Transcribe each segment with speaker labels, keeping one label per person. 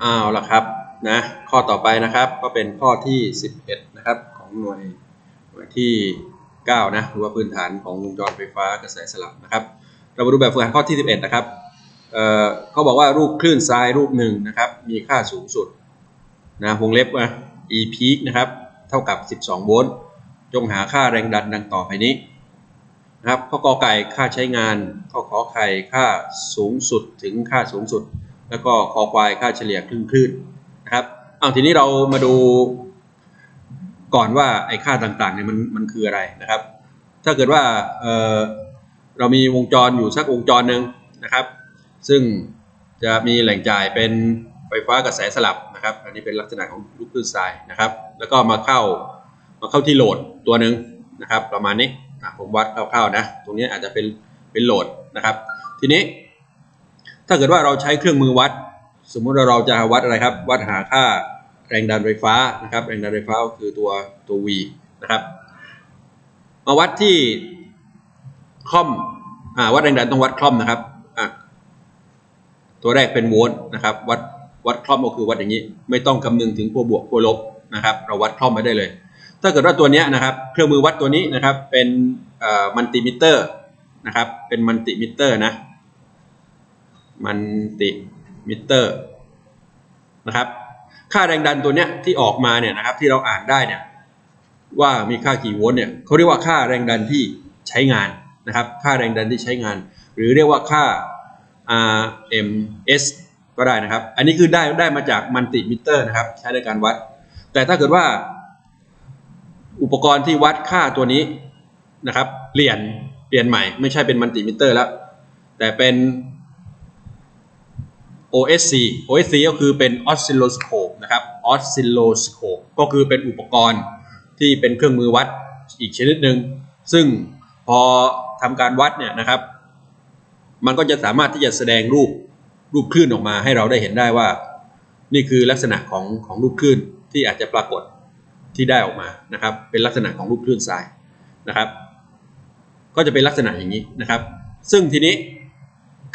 Speaker 1: เอาละครับนะข้อต่อไปนะครับก็เป็นข้อที่ 11 นะครับ ของหน่วยหน่วยที่ 9 นะหรือว่าพื้นฐานของวงจรไฟฟ้ากระแสสลับนะครับ เรามาดูแบบฝึกหัดข้อที่ 11 นะครับเเขาบอกว่ารูปคลื่นทรายรูปหนึ่งนะครับ มีค่าสูงสุดนะวงเล็บนะ e peak นะครับ เท่ากับ 12 โวลต์จงหาค่าแรงดันดังต่อไปนี้นะครับข้อกอไก่ค่าใช้งานข้อขอไข่ค่าสูงสุดถึงค่าสูงสุด แล้วก็คอควายค่าเฉลี่ยครึ่งคลื่นนะครับเอาทีนี้เรามาดูก่อนว่าไอ้ค่าต่างๆเนี่ยมันมันคืออะไรนะครับ ถ้าเกิดว่าเออเรามีวงจรอยู่สักวงจรหนึ่งนะครับ ซึ่งจะมีแหล่งจ่ายเป็นไฟฟ้ากระแสสลับนะครับ อันนี้เป็นลักษณะของลูกคลื่นทรายนะครับ แล้วก็มาเข้ามาเข้าที่โหลดตัวหนึ่งนะครับ ประมาณนี้ผมวัดคร่าวๆนะ ตรงนี้อาจจะเป็นเป็นโหลดนะครับ ทีนี้ ถ้าเกิดว่าเราใช้เครื่องมือวัด สมมุติว่าเราจะวัดอะไรครับ วัดหาค่าแรงดันไฟฟ้านะครับ แรงดันไฟฟ้าก็คือตัวตัว V นะครับ มาวัดที่คล่อมอ่าวัดแรงดันต้องวัดคล่อมนะครับอะตัวแรกเป็นโวลต์นะครับ วัดวัดคล่อมก็คือวัดอย่างนี้ ไม่ต้องคำนึงถึงขั้วบวกขั้วลบนะครับ เราวัดคล่อมไปได้เลย ถ้าเกิดว่าตัวนี้นะครับ เครื่องมือวัดตัวนี้นะครับ เป็นอ่อมัลติมิเตอร์นะครับ เป็นมัลติมิเตอร์นะ มัลติมิเตอร์นะครับ ค่าแรงดันตัวเนี้ยที่ออกมาเนี่ยนะครับที่เราอ่านได้เนี่ยว่ามีค่ากี่โวลต์เนี่ยเขาเรียกว่าค่าแรงดันที่ใช้งานนะครับ ค่าแรงดันที่ใช้งาน หรือเรียกว่าค่า RMS ก็ได้นะครับ อันนี้คือได้ได้มาจากมัลติมิเตอร์นะครับ ใช้ในการวัด แต่ถ้าเกิดว่า อุปกรณ์ที่วัดค่าตัวนี้นะครับ เปลี่ยนเปลี่ยนใหม่ ไม่ใช่เป็นมัลติมิเตอร์แล้ว แต่เป็น OSC OSC ก็คือเป็น oscilloscope นะครับ oscilloscope ก็คือเป็นอุปกรณ์ที่เป็นเครื่องมือวัดอีกชนิดหนึ่งซึ่งพอทำการวัดเนี่ยนะครับ มันก็จะสามารถที่จะแสดงรูปรูปคลื่นออกมาให้เราได้เห็นได้ว่า นี่คือลักษณะของของรูปคลื่นที่อาจจะปรากฏที่ได้ออกมานะครับ เป็นลักษณะของรูปคลื่นทรายนะครับ ก็จะเป็นลักษณะอย่างนี้นะครับ ซึ่งทีนี้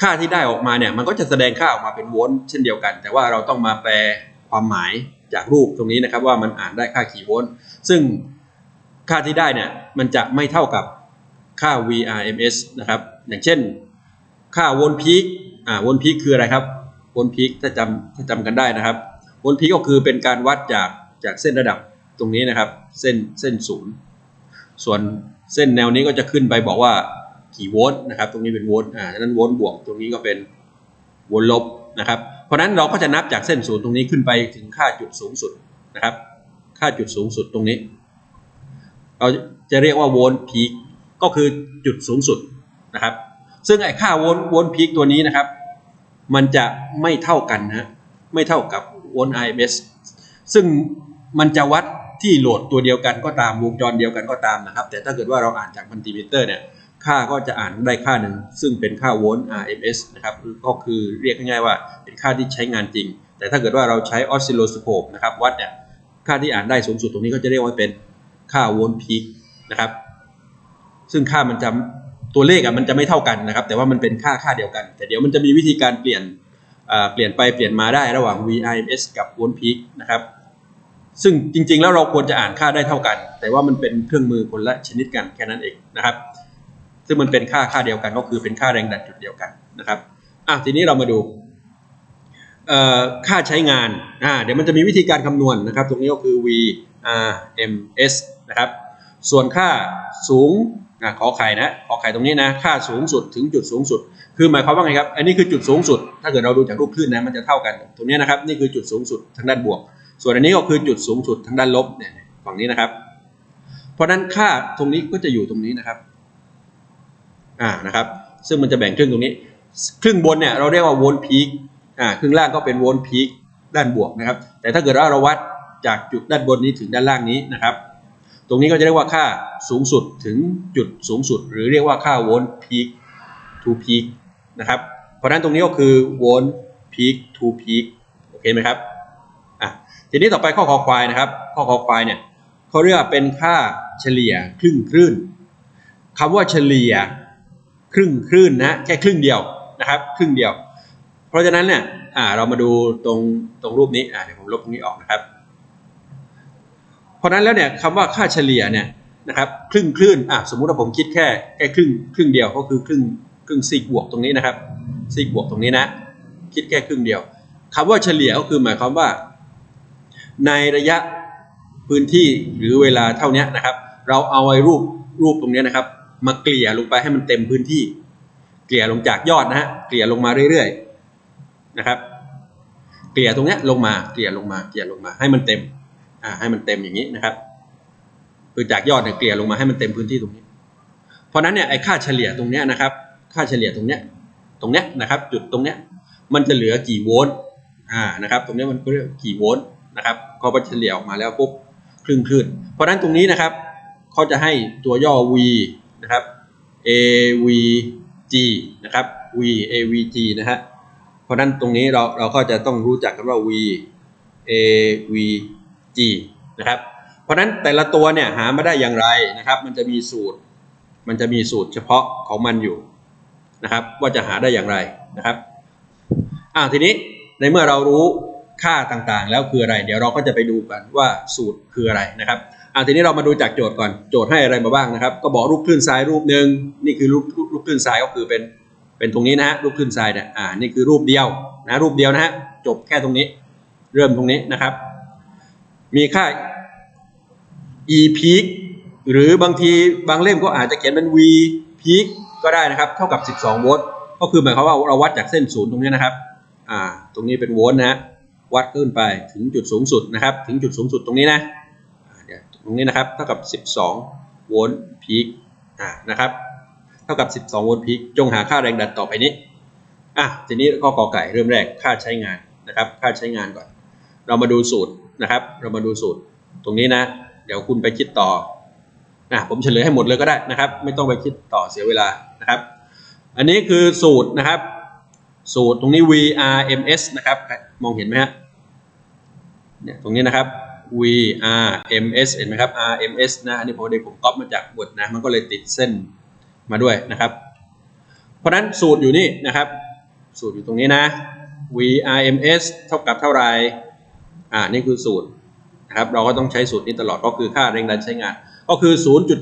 Speaker 1: ค่าที่ได้ออกมาเนี่ยมันก็จะแสดงค่าออกมาเป็นโวลต์เช่นเดียวกัน แต่ว่าเราต้องมาแปลความหมายจากรูปตรงนี้นะครับว่ามันอ่านได้ค่ากี่โวลต์ซึ่งค่าที่ได้เนี่ยมันจะไม่เท่ากับค่า VRMS นะครับ อย่างเช่น ค่าโวลต์พีคอ่าโวลต์พีคคืออะไรครับโวลต์พีคถ้าจำถ้าจำกันได้นะครับโวลต์พีคก็คือเป็นการวัดจากจากเส้นระดับตรงนี้นะครับ เส้นเส้นศูนย์ส่วนเส้นแนวนี้ก็จะขึ้นไปบอกว่า กี่โวลต์นะครับ ตรงนี้เป็นโวลต์อ่าฉะนั้นโวลต์บวก ตรงนี้ก็เป็นโวลต์ลบนะครับ เพราะนั้นเราก็จะนับจากเส้นศูนย์ตรงนี้ขึ้นไปถึงค่าจุดสูงสุดนะครับ ค่าจุดสูงสุดตรงนี้ เราจะเรียกว่าโวลต์พีคก็คือจุดสูงสุดนะครับ ซึ่งไอ้ค่าโวลต์โวลต์พีคตัวนี้นะครับ มันจะไม่เท่ากันนะไม่เท่ากับโวลต์ IMS ซึ่งมันจะวัดที่โหลดตัวเดียวกันก็ตามวงจรเดียวกันก็ตามนะครับ แต่ถ้าเกิดว่าเราอ่านจากมัลติมิเตอร์เนี่ย ค่าก็จะอ่านได้ค่าหนึ่ง ซึ่งเป็นค่าโวลต์ RMS นะครับก็คือเรียกง่ายๆว่าเป็นค่าที่ใช้งานจริง แต่ถ้าเกิดว่าเราใช้ออสซิลโลสโคปนะครับวัดเนี่ยค่าที่อ่านได้สูงสุดตรงนี้ก็จะเรียกว่าเป็นค่าโวลต์พีคนะครับ ซึ่งค่ามันจะตัวเลขอะมันจะไม่เท่ากันนะครับ แต่ว่ามันเป็นค่าค่าเดียวกัน แต่เดี๋ยวมันจะมีวิธีการเปลี่ยนเปลี่ยนไปเปลี่ยนมาได้ระหว่าง VRMS กับโวลต์พีคนะครับ ซึ่งจริงๆ แล้วเราควรจะอ่านค่าได้เท่ากัน แต่ว่ามันเป็นเครื่องมือคนละชนิดกันแค่นั้นเองนะครับ ซึ่งมันเป็นค่าค่าเดียวกันก็คือเป็นค่าแรงดันจุดเดียวกันนะครับอะทีนี้เรามาดูค่าใช้งานอ่าเดี๋ยวมันจะมีวิธีการคำนวณนะครับ ตรงนี้ก็คือ V R M S นะครับ ส่วนค่าสูงอะขอไข่นะขอไข่ตรงนี้นะ ค่าสูงสุดถึงจุดสูงสุด คือหมายความว่าไงครับ อันนี้คือจุดสูงสุด ถ้าเกิดเราดูจากรูปคลื่นนะ มันจะเท่ากัน ตรงนี้นะครับ นี่คือจุดสูงสุดทางด้านบวก ส่วนอันนี้ก็คือจุดสูงสุดทางด้านลบเนี่ย ฝั่งนี้นะครับ เพราะฉะนั้นค่าตรงนี้ก็จะอยู่ตรงนี้นะครับ อ่านะครับซึ่งมันจะแบ่งครึ่งตรงนี้ ครึ่งบนเนี่ยเราเรียกว่าโวลต์พีคอ่าครึ่งล่างก็เป็นโวลต์พีคด้านบวกนะครับ แต่ถ้าเกิดว่าเราวัดจากจุดด้านบนนี้ถึงด้านล่างนี้นะครับ ตรงนี้ก็จะเรียกว่าค่าสูงสุดถึงจุดสูงสุด หรือเรียกว่าค่าโวลต์พีค to peak นะครับเพราะนั้นตรงนี้ก็คือโวลต์พีค to peak โอเคไหมครับอะทีนี้ต่อไปข้อคอควายนะครับ ข้อคอควายเนี่ยเขาเรียกว่าเป็นค่าเฉลี่ยครึ่งคลื่นคำว่าเฉลี่ย ครึ่งคลื่นนะแค่ครึ่งเดียวนะครับ ครึ่งเดียว เพราะฉะนั้นเนี่ยอ่าเรามาดูตรงตรงรูปนี้อ่าเดี๋ยวผมลบตรงนี้ออกนะครับ เพราะฉะนั้นแล้วเนี่ยคำว่าค่าเฉลี่ยเนี่ยนะครับครึ่งคลื่นอะสมมุติว่าผมคิดแค่แค่ครึ่งครึ่งเดียวก็คือครึ่งครึ่งซีกบวกตรงนี้นะครับซีกบวกตรงนี้นะ คิดแค่ครึ่งเดียวคำว่าเฉลี่ยก็คือหมายความว่า ในระยะพื้นที่หรือเวลาเท่านี้นะครับ เราเอาไอ้รูปรูปตรงนี้นะครับ มาเกลี่ยลงไปให้มันเต็มพื้นที่ เกลี่ยลงจากยอดนะฮะเกลี่ยลงมาเรื่อยๆนะครับ เกลี่ยตรงเนี้ยลงมาเกลี่ยลงมาเกลี่ยลงมาให้มันเต็มอ่าให้มันเต็มอย่างนี้นะครับคือจากยอดเนี่ยเกลี่ยลงมาให้มันเต็มพื้นที่ตรงนี้ เพราะนั้นเนี่ยไอ้ค่าเฉลี่ยตรงเนี้ยนะครับ ค่าเฉลี่ยตรงเนี้ยตรงเนี้ยนะครับ จุดตรงเนี้ยมันจะเหลือกี่โวลต์อ่านะครับ ตรงเนี้ยมันก็เรียกกี่โวลต์นะครับพอไปเฉลี่ยออกมาแล้วปุ๊บครึ่งคลื่นเพราะนั้นตรงนี้นะครับเขาจะให้ตัวย่อ V นะครับ AVG นะครับ V AVG นะฮะเพราะนั้นตรงนี้เราเราก็จะต้องรู้จักกันว่า V AVG นะครับ เพราะฉะนั้นแต่ละตัวเนี่ยหามาได้อย่างไรนะครับ มันจะมีสูตร มันจะมีสูตรเฉพาะของมันอยู่นะครับ ว่าจะหาได้อย่างไรนะครับอ่าทีนี้ในเมื่อเรารู้ค่าต่างๆ แล้วคืออะไร เดี๋ยวเราก็จะไปดูกันว่าสูตรคืออะไรนะครับ อ่าทีนี้เรามาดูจากโจทย์ก่อนโจทย์ให้อะไรมาบ้างนะครับ ก็บอกรูปคลื่นทรายรูปหนึ่งนี่คือรูปรูปคลื่นทรายก็คือเป็นเป็นตรงนี้นะฮะรูปคลื่นทรายเนี่ยอ่านี่คือรูปเดียวนะรูปเดียวนะฮะจบแค่ตรงนี้ เริ่มตรงนี้นะครับ มีค่า e peak หรือบางทีบางเล่มก็อาจจะเขียนเป็น v peak ก็ได้นะครับ เท่ากับ 12 โวลต์ก็คือหมายความว่าเราวัดจากเส้นศูนย์ตรงนี้นะครับอ่าตรงนี้เป็นโวลต์นะฮะวัดขึ้นไปถึงจุดสูงสุดนะครับ ถึงจุดสูงสุดตรงนี้นะ ตรงนี้นะครับเท่ากับ 12 โวลต์ peak อ่านะครับ เท่ากับ 12 โวลต์ peak จงหาค่าแรงดันต่อไปนี้อะทีนี้ข้อกอไก่เริ่มแรกค่าใช้งานนะครับ ค่าใช้งานก่อน เรามาดูสูตรนะครับ เรามาดูสูตรตรงนี้นะ เดี๋ยวคุณไปคิดต่อนะผมเฉลยให้หมดเลยก็ได้นะครับ ไม่ต้องไปคิดต่อเสียเวลานะครับ อันนี้คือสูตรนะครับ สูตรตรงนี้ VRMS นะครับ มองเห็นไหมฮะเนี่ยตรงนี้นะครับ VRMS เห็นไหมครับ RMS นะ อันนี้ผมได้ผมก๊อปมาจากบทนะ มันก็เลยติดเส้นมาด้วยนะครับ เพราะฉะนั้นสูตรอยู่นี่นะครับ สูตรอยู่ตรงนี้นะ VRMS เท่ากับเท่าไหร่อ่า นี่คือสูตรนะครับ เราก็ต้องใช้สูตรนี้ตลอด ก็คือค่าแรงดันใช้งาน ก็คือ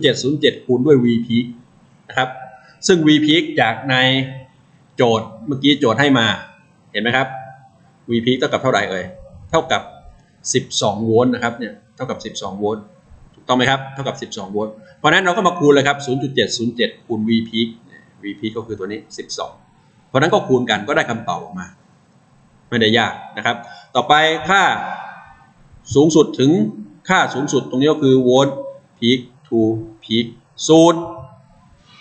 Speaker 1: 0.707 คูณด้วย V peak นะครับ ซึ่ง V peak จากในโจทย์เมื่อกี้โจทย์ให้มา เห็นไหมครับ V peak เท่ากับเท่าไหร่เอ่ย เท่ากับ 12 โวลต์นะครับเนี่ยเท่ากับ 12 โวลต์ถูกต้องไหมครับเท่ากับ 12 โวลต์เพราะนั้นเราก็มาคูณเลยครับ 0.707 คูณ V peak V peak ก็คือตัวนี้ 12 เพราะฉะนั้นก็คูณกันก็ได้คำตอบออกมา ไม่ได้ยากนะครับ ต่อไปค่าสูงสุดถึงค่าสูงสุดตรงนี้ก็คือโวลต์ peak to peak สูตร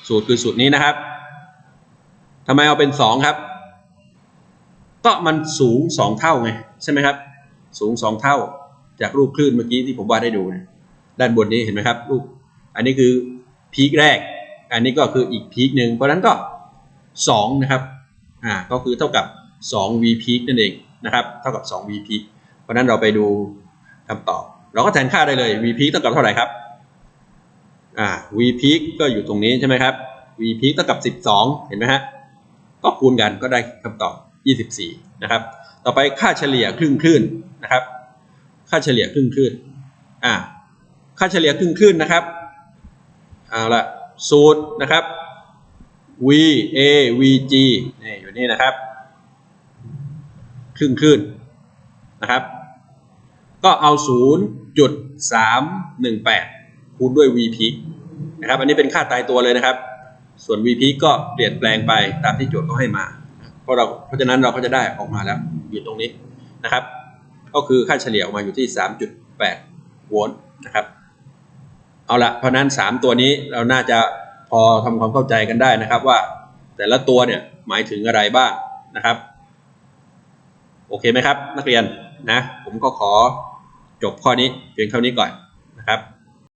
Speaker 1: สูตรคือสูตรนี้นะครับทำไมเอาเป็น 2 ครับ ก็มันสูง 2 เท่าไง ใช่ไหมครับ สูง 2 เท่าจากรูปคลื่นเมื่อกี้ที่ผมวาดให้ดูนี่ยด้านบนนี้เห็นไหมครับรูปอันนี้คือพีคแรก อันนี้ก็คืออีกพีคหนึ่งเพราะฉะนั้นก็ 2 นะครับอ่าก็คือเท่ากับ 2 v peak นั่นเองนะครับเท่ากับ 2 v peak เพราะฉะนั้นเราไปดูคำตอบ เราก็แทนค่าได้เลย v peak เท่ากับเท่าไหร่ครับอ่า v peak ก็อยู่ตรงนี้ใช่ไหมครับ v peak เท่ากับ 12 เห็นไหมฮะก็คูณกันก็ได้คำตอบ 24 นะครับ ต่อไปค่าเฉลี่ยครึ่งคลื่นนะครับ ค่าเฉลี่ยครึ่งคลื่นอ่าค่าเฉลี่ยครึ่งคลื่นนะครับเอาละสูตรนะครับ v a v g นี่อยู่นี่นะครับ ครึ่งคลื่นนะครับ ก็เอา 0.318 คูณด้วย v p นะครับ อันนี้เป็นค่าตายตัวเลยนะครับ ส่วน v p ก็เปลี่ยนแปลงไปตามที่โจทย์เขาให้มา ราะเราเพราะฉะนั้นเราก็จะได้ออกมาแล้วอยู่ตรงนี้นะครับ ก็คือค่าเฉลี่ยออกมาอยู่ที่ 3.8 โวลต์นะครับ เอาละเพราะนั้น 3 ตัวนี้เราน่าจะพอทำความเข้าใจกันได้นะครับว่า แต่ละตัวเนี่ยหมายถึงอะไรบ้างนะครับ โอเคไหมครับ นักเรียนนะผมก็ขอจบข้อนี้เพียงเท่านี้ก่อนนะครับ